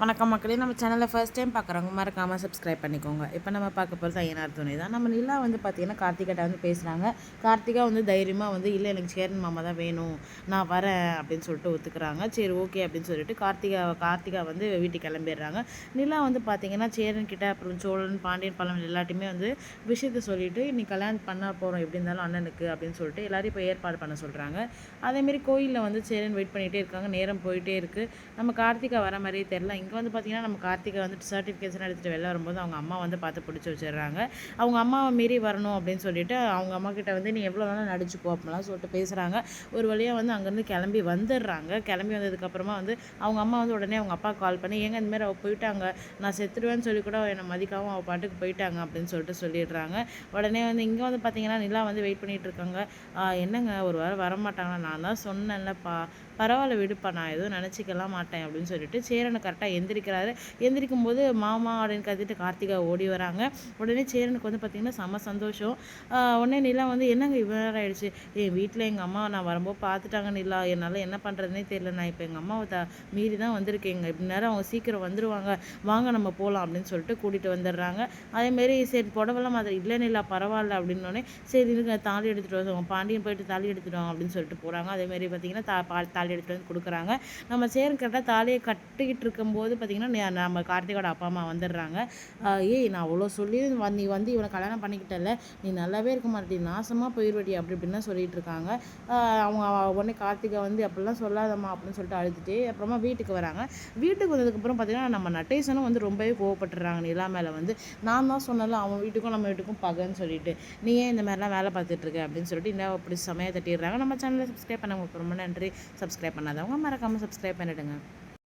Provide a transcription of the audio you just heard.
வணக்கம் மக்களே நம்ம சேனலில் ஃபர்ஸ்ட் டைம் பார்க்குறவங்க மறக்காமல் சப்ஸ்கிரைப் பண்ணிக்கோங்க. இப்போ நம்ம பார்க்க போகிறது ஐயனார் துணை தான். நம்ம நிலா வந்து பார்த்தீங்கன்னா கார்த்திகிட்ட வந்து பேசுகிறாங்க கார்த்திகா வந்து தைரியமாக வந்து இல்லை எனக்கு சேரன் மாமா தான் வேணும். நான் வரேன் அப்படின்னு சொல்லிட்டு ஒத்துக்கிறாங்க. சரி ஓகே அப்படின்னு சொல்லிட்டு கார்த்திகா கார்த்திகா வந்து வீட்டுக்கு கிளம்பிடுறாங்க. நிலா வந்து பார்த்திங்கன்னா சேரன் கிட்ட அப்புறம் சோழன் பாண்டியன் பழம் எல்லாத்தையுமே வந்து விஷயத்த சொல்லிவிட்டு இன்னைக்கு கல்யாணம் பண்ண போகிறோம் எப்படி இருந்தாலும் அண்ணனுக்கு அப்படின்னு சொல்லிட்டு எல்லாரையும் இப்போ ஏற்பாடு பண்ண சொல்கிறாங்க அதேமாரி கோயிலில் வந்து சேரன் வெயிட் பண்ணிகிட்டே இருக்காங்க. நேரம் போயிட்டே இருக்குது நம்ம கார்த்திகா வர மாதிரியே தெரில இங்கே வந்து பார்த்திங்கன்னா நம்ம கார்த்திகை வந்துட்டு சர்டிஃபிகேஷன் எடுத்துகிட்டு வெளில வரும்போது அவங்க அம்மா வந்து பார்த்து பிடிச்சி வச்சிடுறாங்க. அவங்க அம்மாவை மீறி வரணும் அப்படின்னு சொல்லிட்டு அவங்க அம்மா கிட்ட வந்து நீ எவ்வளோ வேணாலும் நடிச்சுக்கோ அப்படிலாம் சொல்லிட்டு பேசுகிறாங்க ஒரு வழியாக வந்து அங்கேருந்து கிளம்பி வந்துடுறாங்க. கிளம்பி வந்ததுக்கப்புறமா வந்து அவங்க அம்மா வந்து உடனே அவங்க அப்பா கால் பண்ணி ஏங்க இந்தமாரி அவள் போயிட்டாங்க. நான் செத்துடுவேன்னு சொல்லி கூட என்னை மதிக்காமல் அவள் பாட்டுக்கு போயிட்டாங்க அப்படின்னு சொல்லிட்டு சொல்லிடுறாங்க. உடனே வந்து இங்கே வந்து பார்த்தீங்கன்னா நிலா வந்து வெயிட் பண்ணிகிட்டு இருக்காங்க. என்னங்க ஒரு வாரம் வரமாட்டாங்களா நான் தான் சொன்னேன்லப்பா. பரவாயில்ல விடுப்பா. நான் எதுவும் நினச்சிக்கலாம் மாட்டேன் அப்படின்னு சொல்லிட்டு சேரனை கரெக்டாக எந்திரிக்கிறாரு. எந்திரிக்கும் போது மாமா அப்படின்னு கத்திட்டு கார்த்திகா ஓடி வராங்க. உடனே சேரனுக்கு வந்து பார்த்திங்கன்னா செம சந்தோஷம். உடனே நிலா வந்து என்னங்க இவ்வளோ நேரம் ஆயிடுச்சு? என் வீட்டில் எங்கள் அம்மா நான் வரும்போது பார்த்துட்டாங்க நிலா. என்னால் என்ன பண்ணுறதுனே தெரியல. நான் இப்போ எங்கள் அம்மாவை த மீறி தான் வந்திருக்கேங்க. இப்படி நேரம் அவங்க சீக்கிரம் வந்துடுவாங்க வாங்க நம்ம போகலாம் அப்படின்னு சொல்லிட்டு கூட்டிகிட்டு வந்துடுறாங்க. அதேமாரி சரி புடவெல்லாம் மாதிரி இல்லை நிலா பரவாயில்ல அப்படின்னோடனே சரி இருங்க தாலி எடுத்துகிட்டு வருவோம் பாண்டியன் போயிட்டு தாலி எடுத்துகிட்டு வாங்க அப்படின்னு சொல்லிட்டு போகிறாங்க அதேமாரி பார்த்தீங்கன்னா தா தாலி எடுத்துகிட்டு வந்து கொடுக்குறாங்க. நம்ம சேரன் கரெக்டாக தாலியை கட்டிக்கிட்டு இருக்கும்போது பார்த்திங்கன்னா நம்ம கார்த்திகோட அப்பா அம்மா வந்துடுறாங்க. ஏய் நான் அவ்வளோ சொல்லி நீ வந்து இவனை கல்யாணம் பண்ணிக்கிட்டல நீ நல்லாவே இருக்க மாட்டேன் நாசமாக போயிடுவடி அப்படி இப்படின்னு சொல்லிட்டு இருக்காங்க. அவங்க உடனே கார்த்திகை வந்து அப்படிலாம் சொல்லாதம்மா அப்படின்னு சொல்லிட்டு அழுதுட்டு அப்புறமா வீட்டுக்கு வராங்க. வீட்டுக்கு வந்ததுக்கப்புறம் பார்த்தீங்கன்னா நம்ம நட்டேசனும் வந்து ரொம்பவே கோவப்பட்டுறாங்க நிலா மேலே வந்து. நான் தான் சொன்னல அவன் வீட்டுக்கும் நம்ம வீட்டுக்கும் பகன்னு சொல்லிட்டு நீ ஏன் இந்த மாதிரிலாம் வேலை பார்த்துட்டு இருக்க? அப்படின்னு சொல்லிட்டு இன்னும் அப்படி சமயம் தட்டிடுறாங்க. நம்ம சேனலை சப்ஸ்கிரைப் பண்ணவங்களுக்கு ரொம்ப நன்றி. சப்ஸ்கிரைப் பண்ணாதவங்க மறக்காமல் சப்ஸ்கிரைப் பண்ணிவிடுங்க